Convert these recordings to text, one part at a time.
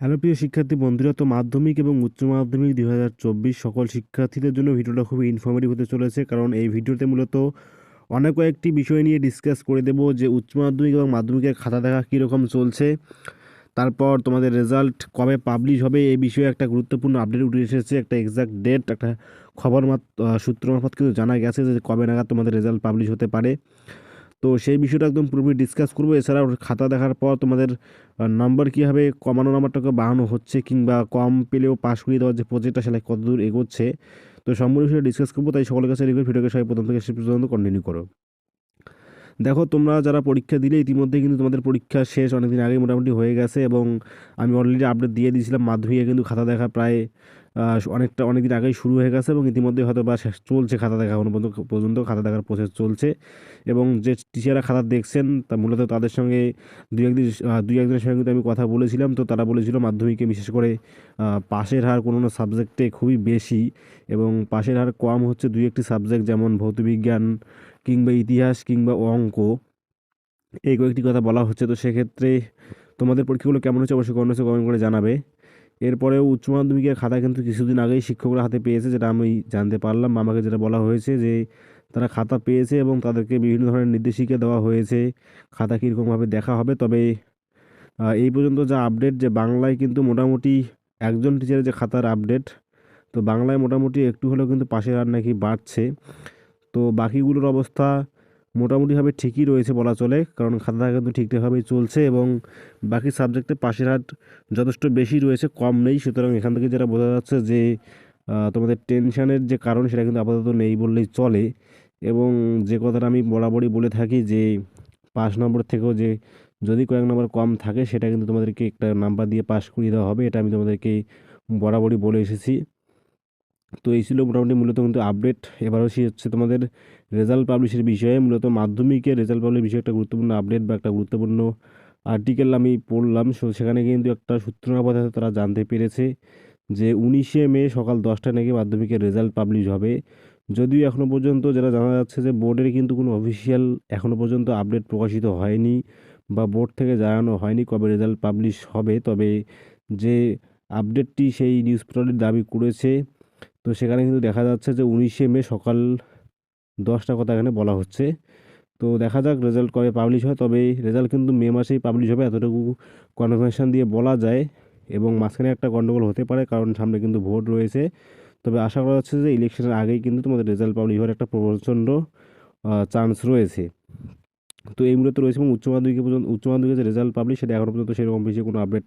Hello প্রিয় শিক্ষার্থী বন্ধুরা, তো মাধ্যমিক এবং উচ্চ মাধ্যমিক দুই হাজার চব্বিশ সকল শিক্ষার্থীদের জন্য ভিডিওটা খুবই ইনফর্মেটিভ হতে চলেছে। কারণ এই ভিডিওতে মূলত অনেক কয়েকটি বিষয় নিয়ে ডিসকাস করে দেব যে উচ্চ মাধ্যমিক এবং মাধ্যমিকের খাতা দেখা কীরকম চলছে। তারপর তোমাদের রেজাল্ট কবে পাবলিশ হবে, এই বিষয়ে একটা গুরুত্বপূর্ণ আপডেট উঠে এসেছে, একটা এক্সাক্ট ডেট একটা খবর সূত্র মারফত কিন্তু জানা গেছে যে কবে নাগাদ তোমাদের রেজাল্ট পাবলিশ হতে পারে। তো সেই বিষয়টা একদম পুরোপুরি ডিসকাস করব। এছাড়াও খাতা দেখার পর তোমাদের নাম্বার কীভাবে কমানো নাম্বারটাকে বাড়ানো হচ্ছে কিংবা কম পেলেও পাস করিয়ে দেওয়ার যে প্রজেক্টটা সেটা কতদূর এগোচ্ছে, তো সম্পূর্ণ বিষয়ে ডিসকাস করব। তাই সকলের কাছে রিকোয়েস্ট ভিডিওকে সবাই প্রথম থেকে শেষ পর্যন্ত কন্টিনিউ করো। দেখো, তোমরা যারা পরীক্ষা দিলে ইতিমধ্যে কিন্তু তোমাদের পরীক্ষা শেষ, অনেকদিন আগে মোটামুটি হয়ে গেছে এবং আমি অলরেডি আপডেট দিয়ে দিয়েছিলাম। মাধ্যমিকে কিন্তু খাতা দেখা প্রায় অনেকটা অনেক দিন আগেই শুরু হয়ে গেছে এবং ইতিমধ্যে হয়তো বা চলছে খাতা দেখা, এখনও পর্যন্ত পর্যন্ত খাতা দেখার প্রসেস চলছে। এবং যে টিচাররা খাতা দেখছেন, তা মূলত তাদের সঙ্গে দুই একদিন দুই একদিনের সঙ্গে কিন্তু আমি কথা বলেছিলাম। তো তারা বলেছিল মাধ্যমিকে বিশেষ করে পাশের হার কোনো কোনো সাবজেক্টে খুবই বেশি এবং পাশের হার কম হচ্ছে দুই একটি সাবজেক্ট যেমন ভৌতবিজ্ঞান কিংবা ইতিহাস কিংবা অঙ্ক। এই কয়েকটি কথা বলা হচ্ছে। তো সেক্ষেত্রে তোমাদের পরীক্ষাগুলো কেমন হচ্ছে? অবশ্যই কমেন্ট করে জানাবে। এরপরেও উচ্চ মাধ্যমিকের খাতা কিন্তু কিছুদিন আগেই শিক্ষকরা হাতে পেয়েছে, যেটা আমি জানতে পারলাম। আমাকে যেটা বলা হয়েছে যে, তারা খাতা পেয়েছে এবং তাদেরকে বিভিন্ন ধরনের নির্দেশিকা দেওয়া হয়েছে। খাতা কীরকমভাবে দেখা হবে, তবে এই পর্যন্ত যা আপডেট যে বাংলায় কিন্তু মোটামুটি একজন টিচারের যে খাতার আপডেট, তো বাংলায় মোটামুটি একটু হলেও কিন্তু পাশের আর নাকি বাড়ছে। তো বাকিগুলোর অবস্থা মোটামুটিভাবে ঠিকই রয়েছে বলা চলে, কারণ খাতা কিন্তু ঠিকঠাকভাবেই চলছে এবং বাকি সাবজেক্টে পাশের হার যথেষ্ট বেশি রয়েছে, কম নেই। সুতরাং এখান থেকে যেটা বোঝা যাচ্ছে যে তোমাদের টেনশানের যে কারণ সেটা কিন্তু আপাতত নেই বললেই চলে এবং যে কথাটা আমি বরাবরই বলে থাকি যে, পাঁচ নম্বর থেকেও যে যদি কয়েক নম্বর কম থাকে সেটা কিন্তু তোমাদেরকে একটা নাম্বার দিয়ে পাস করিয়ে দেওয়া হবে, এটা আমি তোমাদেরকে বরাবরই বলে এসেছি। তো এই ছিল মোটামুটি মূলত কিন্তু আপডেট এবার হচ্ছে হচ্ছে তোমাদের রেজাল্ট পাবলিশের বিষয়ে। মূলত মাধ্যমিকের রেজাল্ট পাবলিশ বিষয়ে একটা গুরুত্বপূর্ণ আপডেট বা একটা গুরুত্বপূর্ণ আর্টিকেল আমি পড়লাম। সো সেখানে কিন্তু একটা সূত্র মারফত তারা জানতে পেরেছে যে উনিশে মে সকাল দশটায় নাকি মাধ্যমিকের রেজাল্ট পাবলিশ হবে। যদিও এখনও পর্যন্ত যারা জানা যাচ্ছে যে বোর্ডের কিন্তু কোনো অফিসিয়াল এখনও পর্যন্ত আপডেট প্রকাশিত হয়নি বা বোর্ড থেকে জানানো হয়নি কবে রেজাল্ট পাবলিশ হবে। তবে যে আপডেটটি সেই নিউজ পোর্টালের দাবি করেছে তো সেখানে কিন্তু দেখা যাচ্ছে যে উনিশে মে সকাল দশটা কথা এখানে বলা হচ্ছে। তো দেখা যাক রেজাল্ট কবে পাবলিশ হয়, তবে রেজাল্ট কিন্তু মে মাসেই পাবলিশ হবে, এতটুকু কনফার্মেশন দিয়ে বলা যায় এবং মাঝখানে একটা গণ্ডগোল হতে পারে কারণ সামনে কিন্তু ভোট রয়েছে। তবে আশা করা যাচ্ছে যে ইলেকশনের আগেই কিন্তু তোমাদের রেজাল্ট পাবলিশ হওয়ার একটা প্রচণ্ড চান্স রয়েছে। তো এই মূলত রয়েছে এবং উচ্চ মাধ্যমিকে পর্যন্ত, উচ্চ মাধ্যমিকের যে রেজাল্ট পাবলিশ সেটা এখনও পর্যন্ত সেরকম বেশি কোনো আপডেট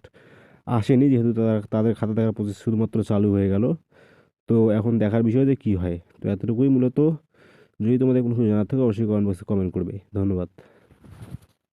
আসেনি, যেহেতু তারা, তাদের খাতা দেখার প্রসেস শুধুমাত্র চালু হয়ে গেল। তো এখন দেখার বিষয় যে কী হয়? তো এতটুকুই মূলত। যদি তোমাদের কোনো কিছু জানার থাকে, অবশ্যই কমেন্ট বক্সে কমেন্ট করবে। ধন্যবাদ।